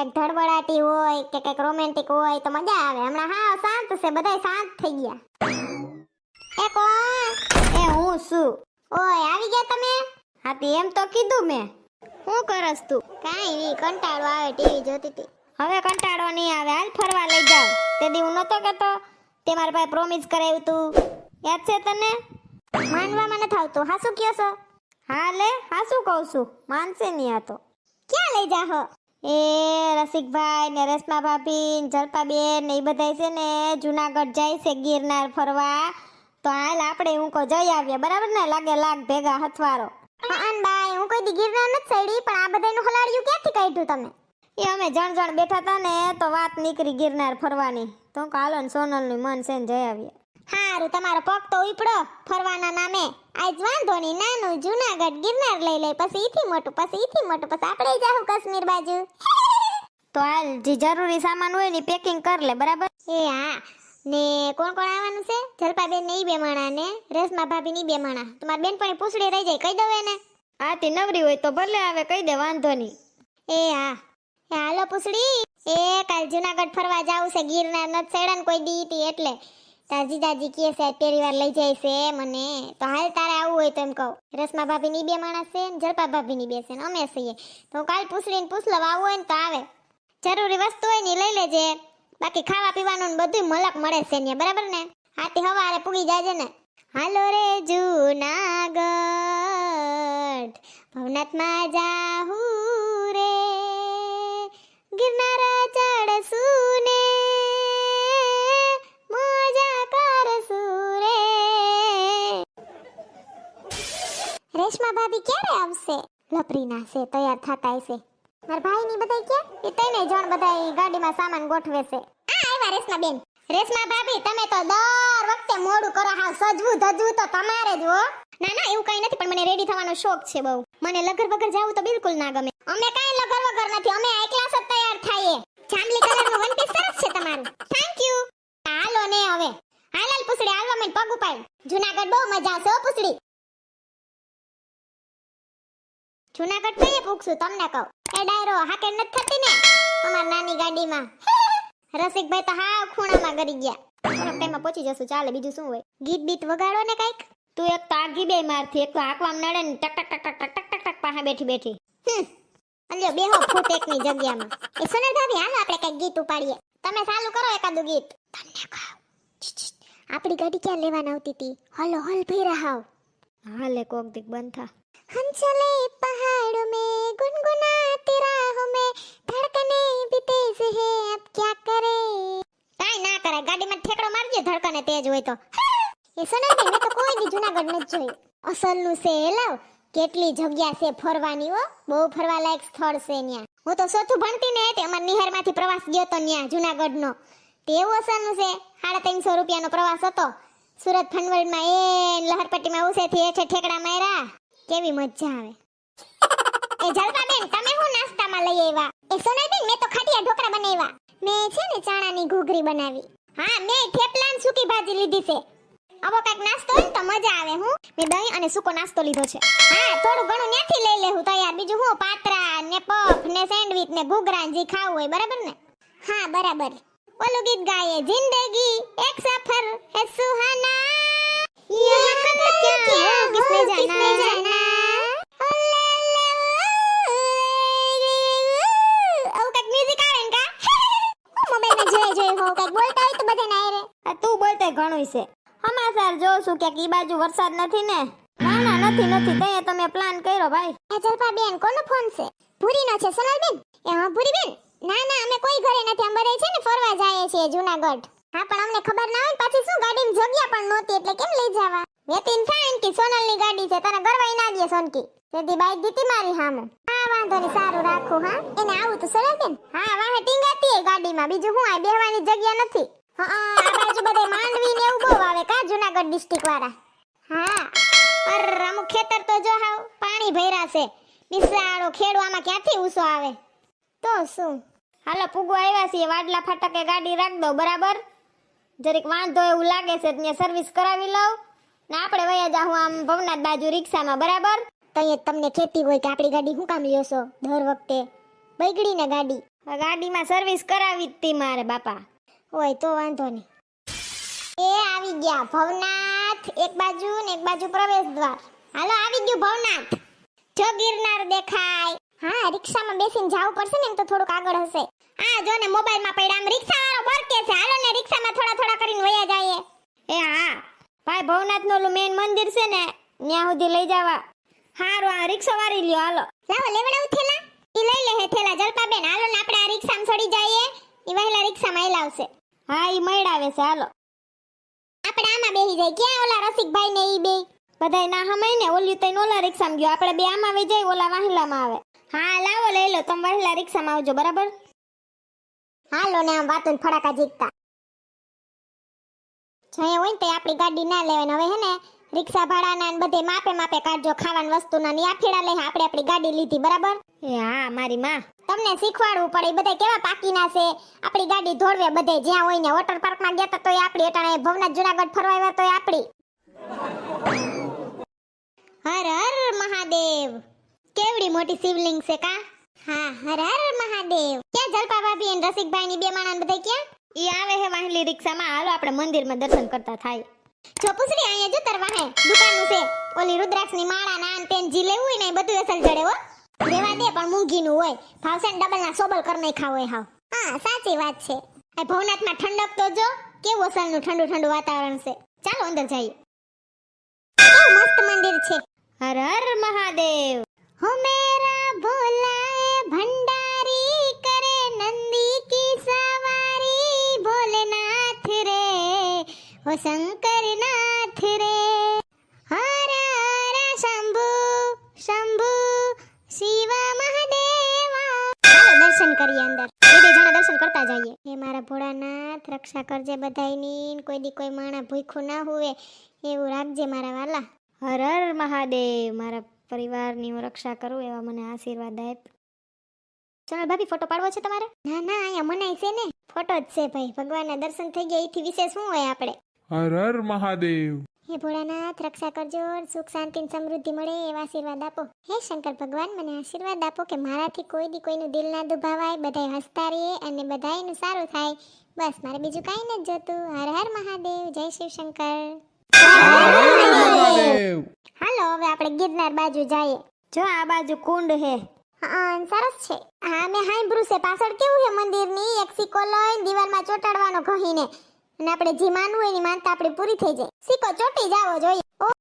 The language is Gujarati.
કંઈક ધડબડાટી હોય કે કંઈક રોમેન્ટિક હોય તો મજા આવે. હમણાં હા, શાંત છે, બધાય શાંત થઈ ગયા. એ કોણ? એ હું છું. ઓય, આવી ગયા તમે? હા, તે એમ તો કીધું મેં. શું કરસ તું? કાંઈ નહીં, કંટાળો આવે ટીવી જોતી હતી હવે કંટાળો નહીં આવે, હાલ ફરવા લઈ જાવ તે દી હું નતો કહેતો તે મારા પાસે પ્રોમિસ કરાવ્યું તું. યાદ છે તને? માનવામાં નથી આવતું. હા, શું કયો છો? હા, લે, હા, શું કહું છું? માનશે નહીં આ તો. ક્યાં લઈ જાહો? એ રસિકભાઈ ને રેશમા ભાભી ને જલપાબેન ને એ બધા છે ને જુનાગઢ જાય છે ગિરનાર ફરવા. તો હાલ આપણે હું કહું જઈ આવીએ. બરાબર ને? લાગે લાગ ભેગા હથવારો. હા બાય હું કોઈ દી ગિરનાર નથી ચડી પણ આ બધાનું હલાડ્યું ક્યાંથી કાઢ્યું તમે? એ અમે જણ જણ બેઠા હતા ને તો વાત નીકળી ગિરનાર ફરવાની. તો કાલો ને સોનલનું મન છે ને જઈ આવીએ. હારું તમારો પગ તો ઉપડો ફરવાના નામે. આજ વાંધો નહીં નાનું જુનાગઢ ગિરનાર લઈ લે પછી ઈથી મોટું પછી ઈથી મોટું પછી આપણે જાહું કાશ્મીર બાજુ. તો હાલ જે જરૂરી સામાન હોય ને પેકિંગ કર લે બરાબર? એ હા. ને કોણ કોણ આવવાનું છે? જલપાબેન ને ઈ બે માણા ને રેશમા ભાભી ની બે માણા. તમારી બેન પણ પૂછડી રહી જાય કહી દઉં એને. આ તે નવરી હોય તો ભલે આવે કહી દે વાંધો નહીં. એ હા. એ હાલો પૂછડી. એ કાલ જુનાગઢ ફરવા જાવું છે ગિરનાર નથ સેડન કોઈ દી એટલે. તાર દાજી કહે છે પહેલી વાર લઈ જાય છે મને. તો હાલ તારે આવવું હોય તો એમ કહું. રસમા ભાભી ની બે માણસ છે ને જલપા ભાભી ની બે છે ને અમે છીએ. તો કાલ પૂછડીને પૂછ લઉં આવવું હોય ને તો આવે. જરૂરી વસ્તુ હોય ને લઈ લેજે. બાકી ખાવા પીવાનું બધું મલક મળે છે ને બરાબર ને? હાથી હવારે પૂગી જાજે ને. હાલો રે જુનાગઢ, ભવનાથમાં જાહું. રેશમા ભાભી ક્યારે આવશે? લપરીના છે, તૈયાર થતા હશે. મારા ભાઈ ની બધાય કે એ તને જણ બધાય ગાડીમાં સામાન ગોઠવે છે. આ આવ્યા રેશમા બેન. રેશમા ભાભી, તમે તો દર વખતે મોડું કરો, હાવ સજવું ધજવું તો તમારે જ હો. ના ના, એવું કઈ નથી, પણ મને રેડી થવાનો શોખ છે બહુ. મને લગર વગર જાવું તો બિલકુલ ના ગમે. અમે કઈ લગર વગર નથી, અમે આ ક્લાસ જ તૈયાર થઈએ. જાંબલી કલરનું વન પીસ સરસ છે તમારું. થેન્ક યુ હાલો ને હવે. હાલ પૂછડી હાલવા મને પગ ઉપાડ. જુનાગઢ બહુ મજા આવશે ઓ પૂછડી. જુનાગઢ કઈ પૂછું તમને કહું. એ ડાયરો હાકે નથી થતી ને, અમાર નાની ગાડીમાં. રસિકભાઈ તો હા ખૂણામાં ગરી ગયા. થોડોક ટાઈમમાં પહોંચી જશું, ચાલે બીજું શું હોય? ગીત બીત વગાડો ને કંઈક? તું એક તો આગી બે મારથી, એક તો હાકવામ નડે ને, ટક ટક ટક ટક ટક ટક પાસે બેઠી બેઠી. હમ. અલ્યો બેહો ફૂટ એકની જગ્યામાં. એ સોનલ ભાભી, હાલો આપણે કંઈક ગીત ઉપાડીએ. તમે ચાલુ કરો એકાદું ગીત. તમને કહું. આપણી ગાડી ક્યાં લેવાના આવતી હતી હલો, હલ ભૈરા હાવ. હાલે કોક દીક બંધ થા. हम चले पहाड़ों में गुनगुनाती राहों में धड़कने भी तेज है अब क्या करे કાઈ ના કરાય ગાડીમાં ઠેકડો મારજો ધડકને તેજ હોય તો એ સોનલબેન મેં તો કોઈ દી જુનાગઢ નથી જોયું અસલનું છે એ લાવ કેટલી જગ્યા છે ફરવાની હો બહુ ફરવા લાયક સ્થળ છે ન્યા હું તો ચોથું ભણતી ને તે અમાર નિહારમાંથી પ્રવાસ ગયો તો ન્યા જુનાગઢનો તે એવું અસલનું છે સાડા ત્રણસો રૂપિયાનો પ્રવાસ હતો સુરત ફનવલમાં એ લહરપટ્ટીમાં ઉસેથી હેઠે ઠેકડા માર્યા કેવી મજા આવે. એ જલપાબેન, તમે હું નાસ્તામાં લઈ આવ્યા? એ સોનાબેન, મેં તો ખાટિયા ઢોકળા બનાવ્યા. મેં છે ને ચાણાની ઘૂઘરી બનાવી. હા, મેં થેપલા ને સૂકી ભાજી લીધી છે. આવો કાંઈક નાસ્તો હોય તો મજા આવે, હું મેં દહીં અને સૂકો નાસ્તો લીધો છે. હા, થોડું ઘણું ન્યાથી લઈ લેવું તૈયાર. બીજું હું, પાત્રા ને પફ ને સેન્ડવિચ ને ઘૂઘરા જે ખાવું હોય, બરાબર ને? હા, બરાબર. ઓલું ગીત ગાઈએ, જિંદગી એક સફર હે સુહાના. યહ કદર ક્યા કિસને જાના? જોઈ જોઈ બોલતા હોય તો બધાને હારે. આ તું બોલતે ઘણું છે. સમાચાર જોઉં છું કે ઈ બાજુ વરસાદ નથી ને? ના ના નથી નથી તઈએ તમે પ્લાન કર્યો ભાઈ. એ જલપા બેન કોનો ફોન છે? ભૂરીનો છે સોનલ બેન એ હા ભૂરી બેન ના ના અમે કોઈ ઘરે નથી અમે બધા છે ને ફરવા જઈએ છીએ જૂનાગઢ. હા પણ અમને ખબર ના હોય ને પાછી શું ગાડીમાં જગ્યા પણ નહોતી એટલે કેમ લઈ જવા? વેતીન થાય કે સોનલની ગાડી છે તને ગરવાઈ ના દે સોનકી. તેથી બાઈક દીતી મારી હામું. વાંધો નહીં, સારું રાખું, હા. એને આવું તો સરળ બેન હા, વાહ ટીંગાતી એ ગાડીમાં. બીજું હું, આ બેહવાની જગ્યા નથી. હા, આ બાજુ બધે માંડવી ને એવું બહુ આવે કા, જુનાગઢ ડિસ્ટ્રિક્ટ વાળા? હા. અર, અમુક ખેતર તો જો હાવ પાણી ભર્યા છે. બિસાડો ખેડવામાં ક્યાંથી ઉસો આવે? તો શું? હાલો પૂગો આવ્યા છીએ. વાડલા ફાટકે ગાડી રાખ દો બરાબર? જરીક વાંધો એવું લાગે છે, ત્યાં સર્વિસ કરાવી લઉં. ને આપણે વયા જાઉં આમ ભવનાથ બાજુ રિક્ષામાં, બરાબર? તઈએ તમને ખેતી હોય કે આપણી ગાડી શું કામ લ્યો છો દર વખતે? બગડી ને ગાડી. ગાડીમાં સર્વિસ કરાવી જ તી મારે બાપા. હોય તો વાંધો નહીં. એ આવી ગયા ભવનાથ એક બાજુ ને એક બાજુ પ્રવેશ દ્વાર હાલો આવી ગયું ભવનાથ. જો ગિરનાર દેખાય. હા રિક્ષામાં બેસીને જવું પડશે ને એમ તો થોડુંક આગળ હશે. હા જો ને મોબાઈલમાં પડ્યા આમ રિક્ષા વાળો બરકે છે. હાલો ને રિક્ષામાં થોડા થોડા કરીને વયા જાય એ હા ભાઈ ભવનાથનું ઓલું મેન મંદિર છે ને ત્યાં સુધી લઈ જવા. હારું, આ રિક્ષા વાળી લ્યો, હાલો. લાવો, લેવડાવું થેલા? ઈ લઈ લે હે થેલા, જલપાબેન. હાલો ને આપણે આ રિક્ષામાં ચડી જઈએ. ઈ વહેલા રિક્ષામાં આઈ લાવશે હા, ઈ મળાવે છે, હાલો. આપણે આમાં બેહી જાય ક્યાં ઓલા રસિકભાઈ ને ઈ બે? બધાય ના હમાય ને ઓલ્યું તઈ ઓલા રિક્ષામાં ગયો. આપણે બે આમાં આવી જાય ઓલા વાહલામાં આવે. હા, લાવો, લઈ લો. તમે વહેલા રિક્ષામાં આવજો, બરાબર? હાલો ને, આમ વાતો ફડાકા જીતતા જઈએ હોય ને તે આપણી ગાડી ના લેવાય હવે હે ને રિક્ષા ભાડાના ને બધે માપે માપે કાઢજો ખાવાની વસ્તુના ની આફેડા લઈ આપણે આપણી ગાડી લીધી બરાબર? એ હા મારી માં. તમને શીખવાડવું પડે બધા કેવા પાકીના છે? આપણી ગાડી ધોળવે બધે જ્યાં હોય ને વોટર પાર્કમાં ગયા તા તોય આપણી અટાણે ભવનાથ જુનાગઢ ફરવા આવ્યા તોય આપણી. હર હર મહાદેવ. કેવડી મોટી શિવલિંગ છે કા? હા હર હર મહાદેવ. ક્યાં જલપા ભાભી અને રસિકભાઈ ની બે માણા બધા ક્યાં? ઈ આવે હે વાહલી રિક્ષામાં. હાલો આપણે મંદિરમાં દર્શન કરતા થાય. જો અહીંયા જો તરવા હે, દુકાનનું છે. ઓલી રુદ્રાક્ષની માળા ના આન તેન જી લેવું ને બધું અસલ જડે હો. રેવા દે પણ મૂંગીનું હોય. ભાવશે ડબલ ના સોબલ કર નઈ ખાવ હોય હા, સાચી વાત છે. આ ભવનાથમાં ઠંડક તો જો, કેવું અસલનું ઠંડુ ઠંડુ વાતાવરણ છે. ચાલો અંદર જઈએ. કેવું મસ્ત મંદિર છે. હર હર મહાદેવ. હો મેરા ભોલાએ ભંડારી કરે નંદી કી સવારી ભોલેનાથ રે. હો શંકર કરીએ અંદર. બે બે જણા દર્શન કરતા જઈએ. હે મારા ભોળાનાથ, રક્ષા કરજે બધાયની કોઈ દી કોઈ માણા ભૂખ્યું ના હોવે એવું રાખજે મારા વાલા. હર હર મહાદેવ, મારા પરિવારની હું રક્ષા કરું એવા મને આશીર્વાદ આપ. ચલો ભાભી, ફોટો પાડવો છે તમારે? ના ના, અહીંયા મનાય છે ને. ફોટો જ છે ભાઈ. ભગવાનના દર્શન થઈ ગયા. એથી વિશેષ શું હોય આપણે? હર હર મહાદેવ. હે ભોળાનાથ, રક્ષા કરજો સુખ, શાંતિ સમૃદ્ધિ મળે એવા આશીર્વાદ આપો. હે શંકર ભગવાન, મને આશીર્વાદ આપો કે મારાથી કોઈ દી કોઈનું દિલ ના દુભાવાય, બધાય હસતા રહીએ અને બધાયનું સારું થાય. બસ, મારે બીજું કાંઈ નથી જોતું. હર હર મહાદેવ, જય શિવ શંકર. હાલો, હવે આપણે ગિરનાર બાજુ જઈએ. જો, આ બાજુ કુંડ હે. સરસ છે. હા, મેં હાઈ બ્રુસે પાછળ કેવું છે મંદિરની? એક સિક્કો લઈને દિવાલમાં ચોટાડવાનો કહીને અને આપણે જે માનવું એની માનતા આપણી પૂરી થઈ જાય. સિક્કો ચોટી જાવો જોઈએ.